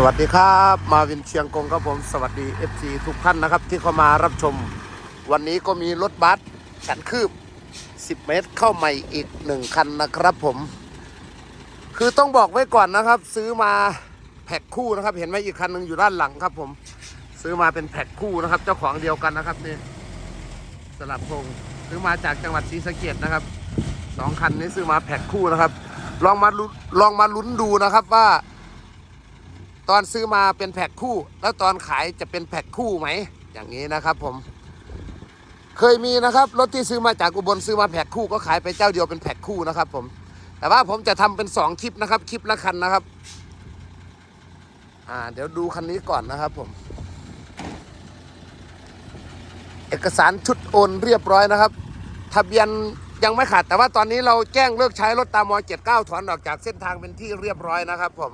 สวัสดีครับมาวินเชียงกงครับผมสวัสดี FC ทุกท่านนะครับที่เข้ามารับชม วันนี้ก็มีรถบัสกันคืบ 10 เมตรเข้าใหม่อีกหนึ่งคันนะครับผม คือต้องบอกไว้ก่อนนะครับ ซื้อมาแพ็คคู่นะครับ เห็นไหมอีกคันหนึ่งอยู่ด้านหลังครับผม ซื้อมาเป็นแพ็คคู่นะครับ เจ้าของเดียวกันนะครับนี่สลับพงซื้อมาจากจังหวัดศรีสะเกดนะครับสองคันนี้ซื้อมาแพ็คคู่นะครับ ลองมาลุ้นลองมาลุ้นดูนะครับว่า ตอนซื้อมาเป็นแพ็คคู่ แล้วตอนขายจะเป็นแพ็คคู่ไหม อย่างนี้นะครับผม เคยมีนะครับรถที่ซื้อมาจากอุบลซื้อมาแพ็คคู่ก็ขายไปเจ้าเดียวเป็นแพ็คคู่นะครับผมแต่ว่าผมจะทำเป็นสองคลิปนะครับ คลิปละคันนะครับ อ่า เดี๋ยวดูคันนี้ก่อนนะครับผม เอกสารชุดโอนเรียบร้อยนะครับ ทะเบียนยังไม่ขาดแต่ว่าตอนนี้เราแจ้งเลิกใช้รถตามม 79 ถอนออกจากเส้นทางเป็นที่เรียบร้อยนะครับผม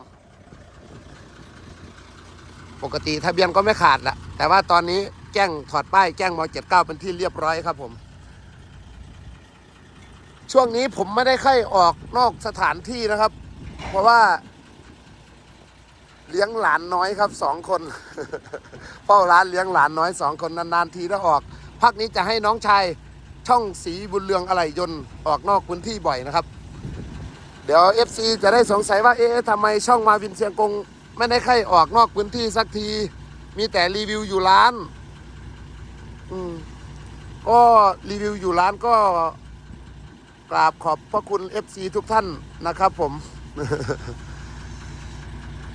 ปกติทะเบียนก็ไม่ขาดละแต่ว่าตอนนี้แจ้งถอดป้ายแจ้งม79เป็นที่เรียบร้อยครับผม ช่วงนี้ผมไม่ได้ค่อยออกนอกสถานที่นะครับ เพราะว่า เลี้ยงหลานน้อยครับสองคนเฝ้าร้านเลี้ยงหลานน้อยสองคนนานๆทีถ้าออกพักนี้จะให้น้องชายช่องสีบุญเรืองอะไหล่ยนต์ออกนอกพื้นที่บ่อยนะครับ เดี๋ยว FC จะได้สงสัยว่าเอ๊ะทำไมช่องมาวินเชียงกง ไม่ได้ใค่ออกนอกพื้นที่สักที มีแต่รีวิวอยู่ร้าน อืมก็รีวิวอยู่ร้านก็กราบขอบพระคุณ FC ทุกท่านนะครับ ผม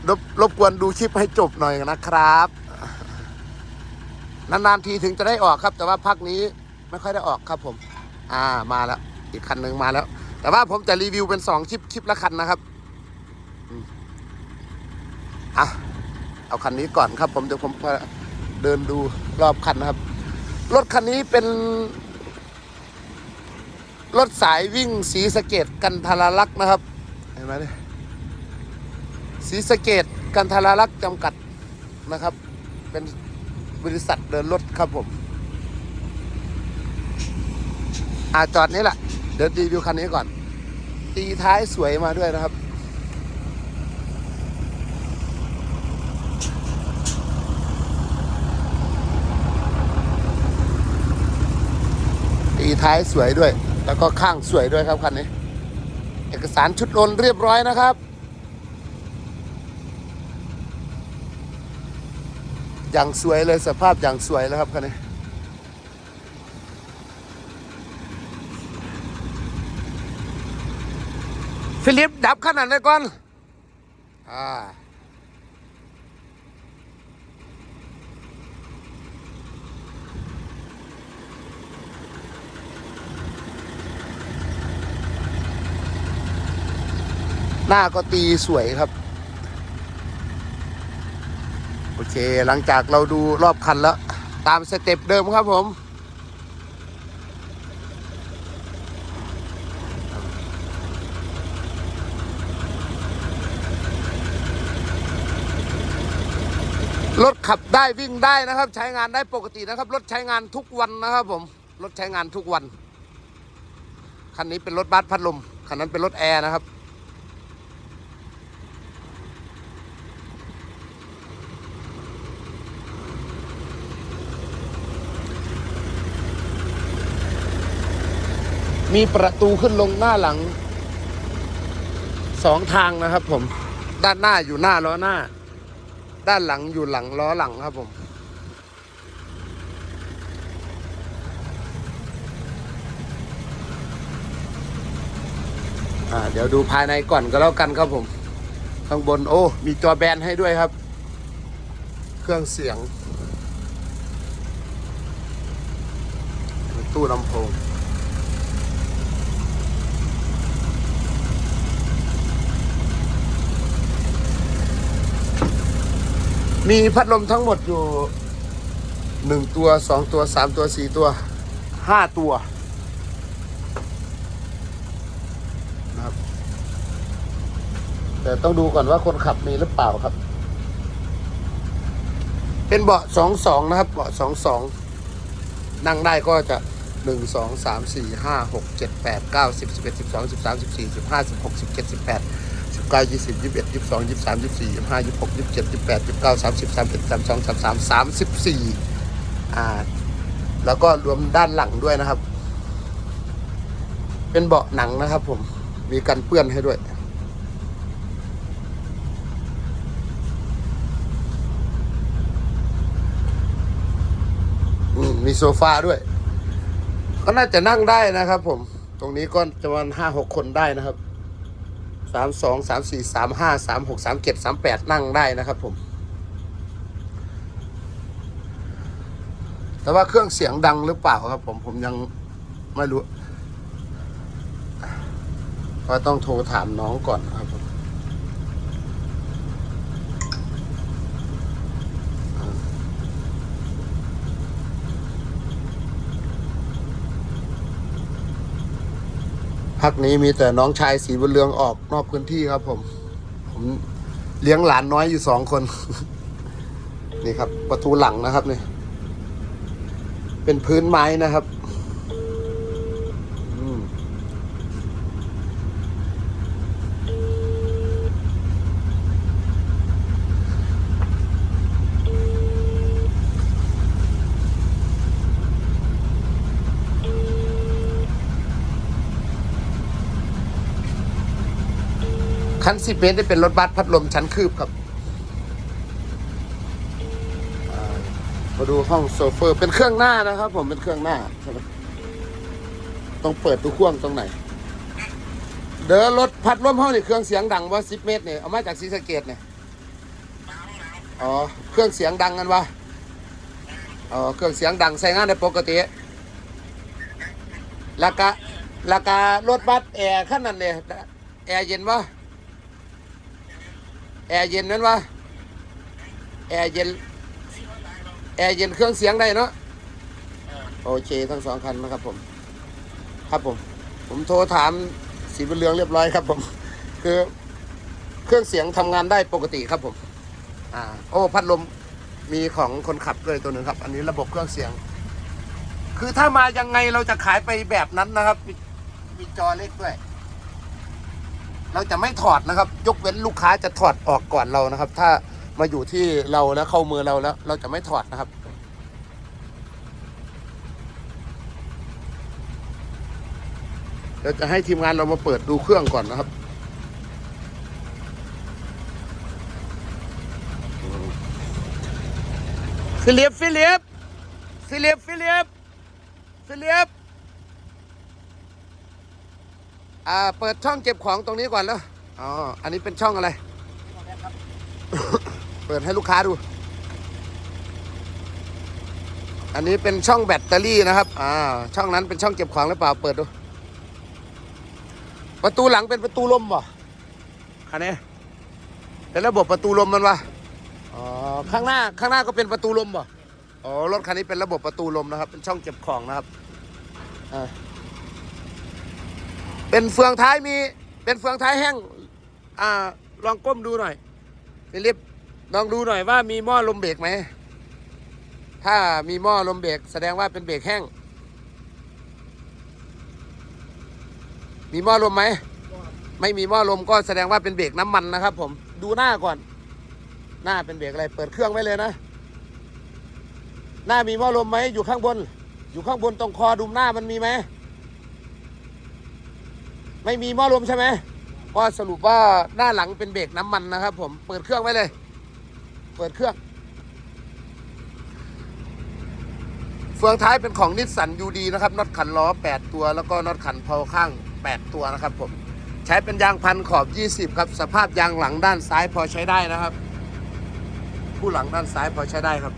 รบรบกวนดูคลิปให้จบหน่อยนะครับ นานๆทีถึงจะได้ออกครับ แต่ว่าพักนี้ไม่ค่อยได้ออกครับผม อ่ามาแล้ว อีกคันหนึ่งมาแล้ว แต่ว่าผมจะรีวิวเป็นสองคลิปคลิปละคันนะครับ อะเอาคันนี้ก่อนครับ ผมเดี๋ยวผมเดินดูรอบคันนะครับ รถคันนี้เป็น รถสายวิ่งสีสเกตกันทาราลักษ์นะครับ เห็นไหมเนี่ยศรีสเกดกันทารารักษ์จำกัดนะครับ เป็นบริษัทเดินรถครับผมอาจอดนี้แหละ เดี๋ยวรีวิวคันนี้ก่อน ตีท้ายสวยมาด้วยนะครับ ท้ายสวยด้วย แล้วก็ข้างสวยด้วยครับคันนี้ เอกสารชุดโอนเรียบร้อยนะครับ อย่างสวยเลยสภาพอย่างสวยแล้วครับคันนี้ฟิลิปดับขนาดเลยก่อน อ่า หน้าก็ตีสวยครับ โอเคหลังจากเราดูรอบคันแล้ว ตามสเต็ปเดิมครับผมรถขับได้วิ่งได้นะครับ ใช้งานได้ปกตินะครับ รถใช้งานทุกวันนะครับผม รถใช้งานทุกวัน คันนี้เป็นรถบัสพัดลมคันนั้นเป็นรถแอร์นะครับ มีประตูขึ้นลงหน้าหลังสองทางนะครับ ผม ด้านหน้าอยู่หน้าล้อหน้า ด้านหลังอยู่หลังล้อหลังครับผม อ่า เดี๋ยวดูภายในก่อนก็แล้วกันครับผม ข้างบนโอ้ มีจอแบนให้ด้วยครับ เครื่องเสียง ตู้ลำโพง มีพัดลมทั้งหมดอยู่หนึ่งตัวสองตัวสามตัวสี่ตัวห้าตัวนะครับ แต่ต้องดูก่อนว่าคนขับมีหรือเปล่าครับ เป็นเบาะสองสองนะครับ เบาะสองสองนั่งได้ก็จะหนึ่งสองสามสี่ห้าหกเจ็ดแปดเก้าสิบสิบเอ็ดสิบสองสิบสามสิบสี่สิบห้าสิบหกสิบเจ็ดสิบแปด เก้ายี่สิบยี่สิบเอ็ดยี่สิบสองยี่สิบสามยี่สิบสี่ยี่สิบห้ายี่สิบหกยี่สิบเจ็ดยี่สิบแปดยี่สิบเก้าสามสิบสามเอ็ดสามสองสามสามสามสิบสี่อ่า แล้วก็รวมด้านหลังด้วยนะครับ เป็นเบาะหนังนะครับ ผม มีกันเปื้อนให้ด้วยมมีโซฟาด้วย ก็น่าจะนั่งได้นะครับ ผม ตรงนี้ก็จะประมาณห้าหกคนได้นะครับ สามสองสามสี่สามห้าสามหกสามเจ็ดสามแปดนั่งได้นะครับผม แต่ว่าเครื่องเสียงดังหรือเปล่าครับผมผมยังไม่รู้ก็ต้องโทรถามน้องก่อนครับผม พักนี้มีแต่น้องชายสีบุญเรืองออกนอกพื้นที่ครับ ผม ผมเลี้ยงหลานน้อยอยู่สองคน นี่ครับ ประตูหลังนะครับนี่เป็นพื้นไม้นะครับ คันสิบเมตรได้เป็นรถบัสพัดลมชั้นคืบครับมาดูห้องโซเฟอร์เป็นเครื่องหน้านะครับ ผมเป็นเครื่องหน้าใช่ไหมต้องเปิดตู้ข่วงตรงไหน เดินรถพัดลมห้องนี่เครื่องเสียงดังว่าสิบเมตรเนี่ยเอามาจากศรีสะเกดเนี่ยอ๋อเครื่องเสียงดังกันวะอ๋อเครื่องเสียงดังใช้งานได้ปกติแล้วก็แล้วก็รถบัสแอร์ขั้นนั้นเนี่ยแอร์เย็นวะ แอร์เย็นนั้นวะแอร์เย็น แอร์เย็นเครื่องเสียงได้เนาะโอเคทั้งสองคันนะครับผม ครับผม ผมโทรถามสีบุญเรืองเรียบร้อยครับผม คือเครื่องเสียงทำงานได้ปกติครับผม อ่า โอ้พัดลมมีของคนขับด้วยตัวหนึ่งครับ อันนี้ระบบเครื่องเสียง คือถ้ามายังไงเราจะขายไปแบบนั้นนะครับ มีจอเล็กด้วย เราจะไม่ถอดนะครับ ยกเว้นลูกค้าจะถอดออกก่อนเรานะครับ ถ้ามาอยู่ที่เราแล้วเข้ามือเราแล้ว เราจะไม่ถอดนะครับเดี๋ยวจะให้ทีมงานเรามาเปิดดูเครื่องก่อนนะครับ ฟิลิปฟิลิปฟิลิปฟิลิปฟิลิป อ่าเปิดช่องเก็บของตรงนี้ก่อนแล้วอ๋ออันนี้เป็นช่องอะไร เปิดให้ลูกค้าดู อันนี้เป็นช่องแบตเตอรี่นะครับอ่าช่องนั้นเป็นช่องเก็บของหรือเปล่าเปิดดู ประตูหลังเป็นประตูลมบ่คันนี้เป็นระบบประตูลมมันวะอ๋อข้างหน้าข้างหน้าก็เป็นประตูลมบ่อ๋อรถคันนี้เป็นระบบประตูลมนะครับ เป็นช่องเก็บของนะครับอ่า เป็นเฟืองท้ายมี เป็นเฟืองท้ายแห้ง อ่า ลองก้มดูหน่อยฟิลิปลองดูหน่อยว่ามีหม้อลมเบรกไหม ถ้ามีหม้อลมเบรกแสดงว่าเป็นเบรกแห้ง มีหม้อลมไหม ไม่มีหม้อลมก็แสดงว่าเป็นเบรกน้ำมันนะครับ ผม ดูหน้าก่อน หน้าเป็นเบรกอะไร เปิดเครื่องไว้เลยนะ หน้ามีหม้อลมไหม อยู่ข้างบน อยู่ข้างบนตรงคอดุมหน้ามันมีไหม ไม่มีหม้อลมใช่ไหมก็สรุปว่าหน้าหลังเป็นเบรกน้ำมันนะครับ ผมเปิดเครื่องไว้เลย เปิดเครื่อง เฟืองท้ายเป็นของนิสสันยูดีนะครับน็อตขันล้อ 8 ตัว แล้วก็น็อตขันเพลาข้าง 8 ตัวนะครับ ผมใช้เป็นยางพันขอบ 20 ครับ สภาพยางหลังด้านซ้ายพอใช้ได้นะครับ ผู้หลังด้านซ้ายพอใช้ได้ครับ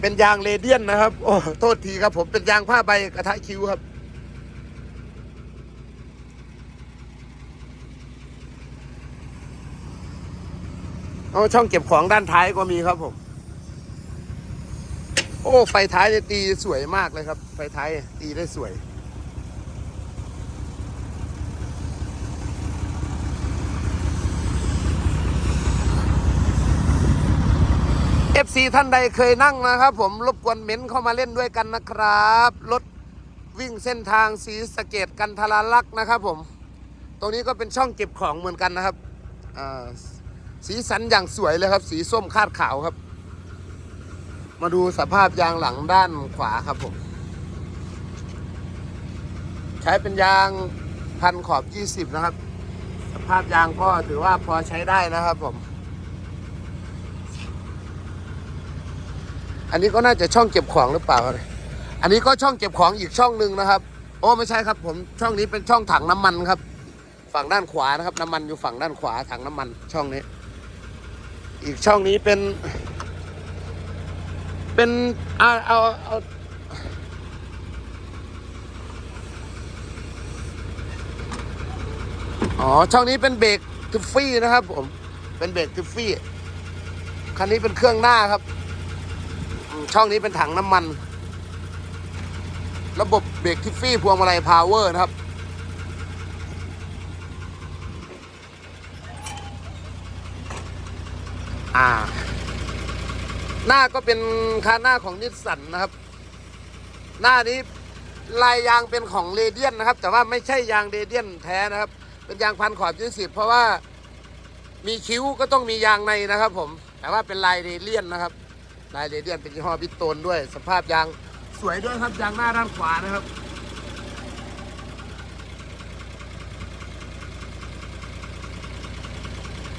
เป็นยางเรเดียนนะครับ โอ้โทษทีครับ ผมเป็นยางผ้าใบกระทะคิ้วครับ เอาช่องเก็บของด้านท้ายก็มีครับผม โอ้ไฟท้ายเนี่ยตีสวยมากเลยครับ ไฟท้ายตีได้สวย FC ท่านใดเคยนั่งนะครับผมรบกวนเม้นเข้ามาเล่นด้วยกันนะครับรถวิ่งเส้นทางสีสเกตกันทราลักษ์นะครับผม ตรงนี้ก็เป็นช่องเก็บของเหมือนกันนะครับอ่า สีสันอย่างสวยเลยครับ สีส้มคาดขาวครับ มาดูสภาพยางหลังด้านขวาครับผม ใช้เป็นยางพันขอบ 20 นะครับ สภาพยางก็ถือว่าพอใช้ได้นะครับผม อันนี้ก็น่าจะช่องเก็บของหรือเปล่าครับอันนี้ก็ช่องเก็บของอีกช่องหนึ่งนะครับ โอ้ไม่ใช่ครับ ผมช่องนี้เป็นช่องถังน้ำมันครับ ฝั่งด้านขวานะครับ น้ำมันอยู่ฝั่งด้านขวาถังน้ำมันช่องนี้ อีกช่องนี้เป็น เป็นเอาเอาเอาอ๋อ ช่องนี้เป็นเบรกทิฟฟี่นะครับผม เป็นเบรกทิฟฟี่ คันนี้เป็นเครื่องหน้าครับ ช่องนี้เป็นถังน้ำมัน ระบบเบรกทิฟฟี่พวงมาลัยพาวเวอร์นะครับ อ่า หน้าก็เป็นคาหน้าของนิสสันนะครับ หน้านี้ลายยางเป็นของเรเดียนนะครับ แต่ว่าไม่ใช่ยางเรเดียนแท้นะครับ เป็นยางพันขอบยี่สิบเพราะว่ามีคิ้วก็ต้องมียางในนะครับผม แต่ว่าเป็นลายเรเดียนนะครับ ลายเรเดียนเป็นยี่ห้อพิตโตนด้วย สภาพยางสวยด้วยครับยางหน้าด้านขวานะครับ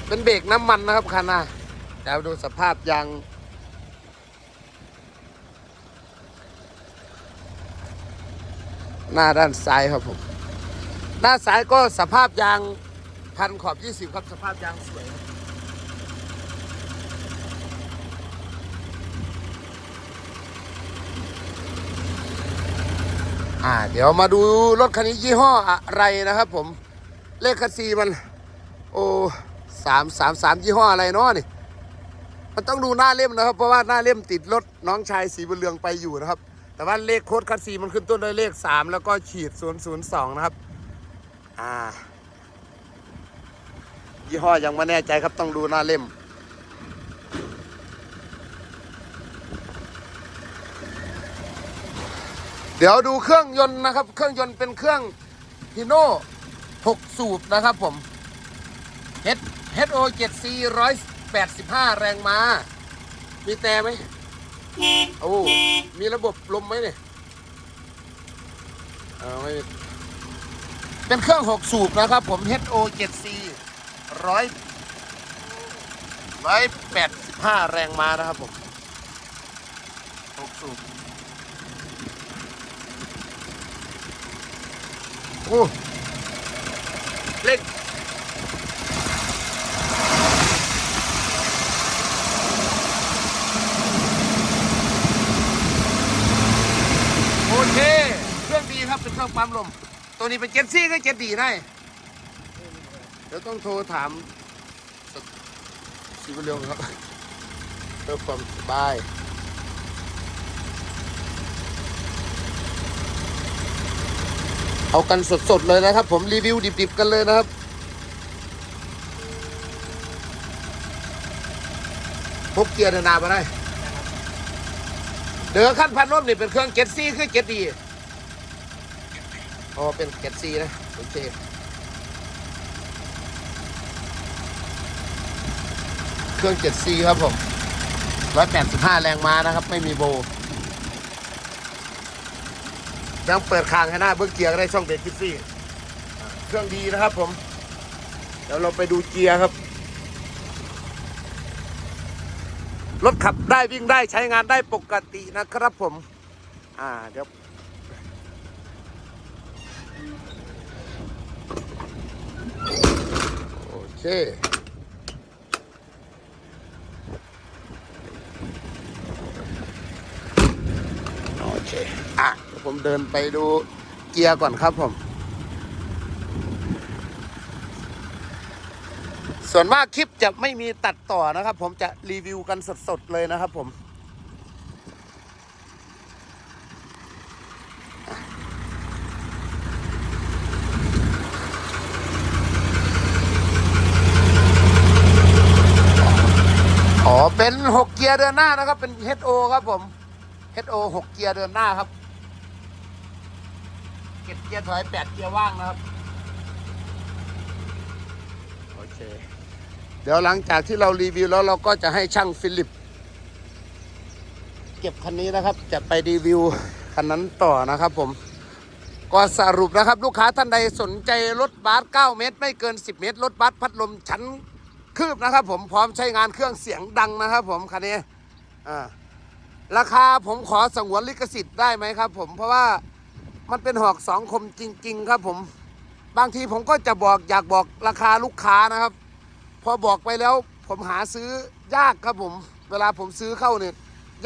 เป็นเบรกน้ำมันนะครับคันหน้า เดี๋ยวดูสภาพยางหน้าด้านซ้ายครับผม หน้าซ้ายก็สภาพยางพันขอบ 20 ครับสภาพยางสวยครับอ่าเดี๋ยวมาดูรถคันนี้ยี่ห้ออะไรนะครับผม เลขคันซีมัน โอ้สามสามสามยี่ห้ออะไรเนาะนี่ มันต้องดูหน้าเล่มนะครับ เพราะว่าหน้าเล่มติดรถน้องชายสีบุญเรืองไปอยู่นะครับ แต่ว่าเลขโค้ดคัสซีมันขึ้นต้นด้วยเลข 3 แล้วก็ขีด 002 นะครับ อ่า ยี่ห้อยังไม่แน่ใจครับต้องดูหน้าเล่มเดี๋ยวดูเครื่องยนต์นะครับ เครื่องยนต์เป็นเครื่องฮิโน่6สูบนะครับผม H HO 7C 85 แรงม้า มีแต่ไหมโอ้มีระบบลมไหมเนี่ยเออไม่เป็นเครื่อง 6 สูบนะครับ ผม HO 7C ร้อยร้อยแปดสิบห้าแรงม้านะครับผม6สูบโอ้เล็ก โอเค เครื่องดีค รื่องปั๊มลม ตัวนี้เป็นเจ็ตซี่ก็เจ็ตดีได้ เดี๋ยวต้องโทรถามสีบุญเรืองครับเพื่อความสบายเอากันสดๆเลยนะครับ ผมรีวิวดิบๆกันเลยนะครับพกเกียร์เดินหนามาได้ เดือขั้นพันลมนี่เป็นเครื่องเจ็ดซี่คือเจ็ดดี อ๋อเป็นเจ็ดซีนะโอเคเครื่องเจ็ดซีครับผมร้อยแปดสิบห้าแรงม้านะครับ ไม่มีโบ ยังเปิดคางให้หน้าเบิ้องเกียร์ก็ได้ช่องเบรกคิดซี่ เครื่องดีนะครับผม เดี๋ยวเราไปดูเกียร์ครับ รถขับได้วิ่งได้ใช้งานได้ปกตินะครับผม อ่าเดี๋ยว โอ เค โอเค อะ ผมเดินไปดูเกียร์ก่อนครับผม ส่วนมากคลิปจะไม่มีตัดต่อนะครับ ผมจะรีวิวกันสดๆเลยนะครับผม อ๋อ เป็น6เกียร์เดินหน้านะครับ เป็น HO ครับผม HO 6เกียร์เดินหน้าครับเก็ดเกียร์ถอย8เกียร์ว่างนะครับ โอเค เดี๋ยวหลังจากที่เรารีวิวแล้วเราก็จะให้ช่างฟิลิป เก็บคันนี้นะครับ จะไปรีวิวคันนั้นต่อนะครับผมก็สรุปนะครับ ลูกค้าท่านใดสนใจรถบัส9เมตร ไม่เกิน 10 เมตร รถบัสพัดลมชั้น คืบนะครับผมพร้อมใช้งานเครื่องเสียงดังนะครับผมคันนี้อ่าราคาผมขอสงวนลิขสิทธิ์ได้ไหมครับ ผมเพราะว่ามันเป็นหอกสองคมจริง ๆ ครับผม บางทีผมก็จะบอกอยากบอกราคาลูกค้านะครับ พอบอกไปแล้วผมหาซื้อยากครับผม เวลาผมซื้อเข้าเนี่ย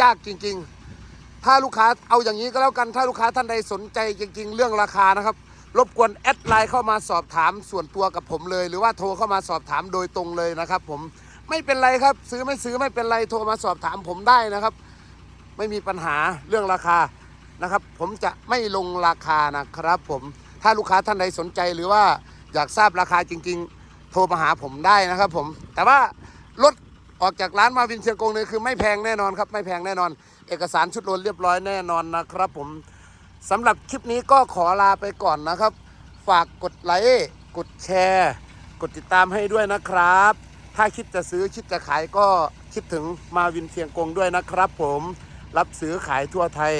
ยากจริง ๆ ถ้าลูกค้าเอาอย่างนี้ก็แล้วกันถ้าลูกค้าท่านใดสนใจจริง ๆ เรื่องราคานะครับ รบกวนแอดไลน์เข้ามาสอบถามส่วนตัวกับผมเลย หรือว่าโทรเข้ามาสอบถามโดยตรงเลยนะครับ ผมไม่เป็นไรครับ ซื้อไม่ซื้อไม่เป็นไรโทรมาสอบถามผมได้นะครับ ไม่มีปัญหาเรื่องราคานะครับ ผมจะไม่ลงราคานะครับ ผมถ้าลูกค้าท่านใดสนใจหรือว่าอยากทราบราคาจริง ๆ โทรมาหาผมได้นะครับ ผมแต่ว่ารถออกจากร้านมาวินเชียงกงเนี่ยคือไม่แพงแน่นอนครับ ไม่แพงแน่นอน เอกสารชุดโอนเรียบร้อยแน่นอนนะครับ ผม สำหรับคลิปนี้ก็ขอลาไปก่อนนะครับ ฝากกดไลค์กดแชร์ กดติดตามให้ด้วยนะครับ ถ้าคิดจะซื้อคิดจะขายก็คิดถึงมาวินเชียงกงด้วยนะครับ ผมรับซื้อขายทั่วไทย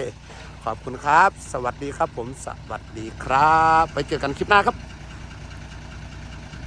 ขอบคุณครับ สวัสดีครับผมสวัสดีครับ ไปเจอกันคลิปหน้าครับ